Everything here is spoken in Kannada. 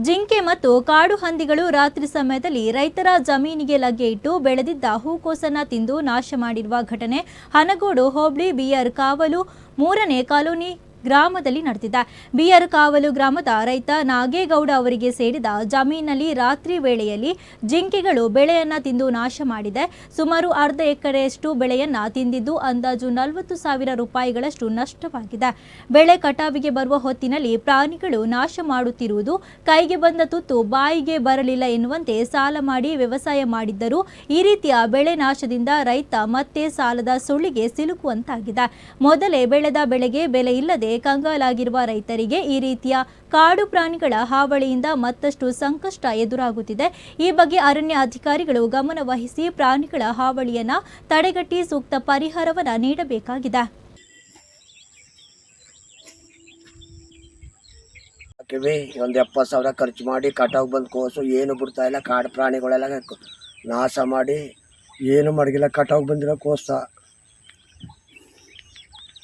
ಜಿಂಕೆ ಮತ್ತು ಕಾಡು ಹಂದಿಗಳು ರಾತ್ರಿ ಸಮಯದಲ್ಲಿ ರೈತರ ಜಮೀನಿಗೆ ಲಗ್ಗೆ ಇಟ್ಟು ಬೆಳೆದಿದ್ದ ಹೂಕೋಸನ್ನ ತಿಂದು ನಾಶ ಮಾಡಿರುವ ಘಟನೆ ಹನಗೋಡು ಹೋಬಳಿ ಬಿಆರ್ ಕಾವಲು ಮೂರನೇ ಕಾಲೋನಿ ಗ್ರಾಮದಲ್ಲಿ ನಡೆದಿದ್ದ ಬಿಯರ್ ಕಾವಲು ಗ್ರಾಮದ ರೈತ ನಾಗೇಗೌಡ ಅವರಿಗೆ ಸೇರಿದ ಜಮೀನಲ್ಲಿ ರಾತ್ರಿ ವೇಳೆಯಲ್ಲಿ ಜಿಂಕೆಗಳು ಬೆಳೆಯನ್ನ ತಿಂದು ನಾಶ ಮಾಡಿದೆ. ಸುಮಾರು ಅರ್ಧ ಎಕರೆಯಷ್ಟು ಬೆಳೆಯನ್ನ ತಿಂದಿದ್ದು ಅಂದಾಜು ನಲವತ್ತು ಸಾವಿರ ರೂಪಾಯಿಗಳಷ್ಟು ನಷ್ಟವಾಗಿದೆ. ಬೆಳೆ ಕಟಾವಿಗೆ ಬರುವ ಹೊತ್ತಿನಲ್ಲಿ ಪ್ರಾಣಿಗಳು ನಾಶ ಮಾಡುತ್ತಿರುವುದು ಕೈಗೆ ಬಂದ ತುತ್ತು ಬಾಯಿಗೆ ಬರಲಿಲ್ಲ ಎನ್ನುವಂತೆ ಸಾಲ ಮಾಡಿ ವ್ಯವಸಾಯ ಮಾಡಿದ್ದರೂ. ಈ ರೀತಿಯ ಬೆಳೆ ನಾಶದಿಂದ ರೈತ ಮತ್ತೆ ಸಾಲದ ಸುಳಿಗೆ ಸಿಲುಕುವಂತಾಗಿದೆ. ಮೊದಲೇ ಬೆಳೆದ ಬೆಳೆಗೆ ಬೆಲೆ ಇಲ್ಲದೆ ಕಂಗಾಲಾಗಿರುವ ರೈತರಿಗೆ ಈ ರೀತಿಯ ಕಾಡು ಪ್ರಾಣಿಗಳ ಹಾವಳಿಯಿಂದ ಮತ್ತಷ್ಟು ಸಂಕಷ್ಟ ಎದುರಾಗುತ್ತಿದೆ. ಈ ಬಗ್ಗೆ ಅರಣ್ಯ ಅಧಿಕಾರಿಗಳು ಗಮನ ವಹಿಸಿ ಪ್ರಾಣಿಗಳ ಹಾವಳಿಯನ್ನ ತಡೆಗಟ್ಟಿ ಸೂಕ್ತ ಪರಿಹಾರವನ್ನು ನೀಡಬೇಕಾಗಿದೆ. ಹಾಕಿವಿ, ಒಂದು ಎಪ್ಪತ್ತು ಸಾವಿರ ಖರ್ಚು ಮಾಡಿ ಕಟಾವು ಬಂದು ಕೋಸು, ಏನು ಬಿಡ್ತಾ ಇಲ್ಲ, ಕಾಡು ಪ್ರಾಣಿಗಳೆಲ್ಲ ನಾಶ ಮಾಡಿ, ಏನು ಮಡಗಿಲ್ಲ, ಕಟಾವು ಬಂದಿರೋ ಕೋಸ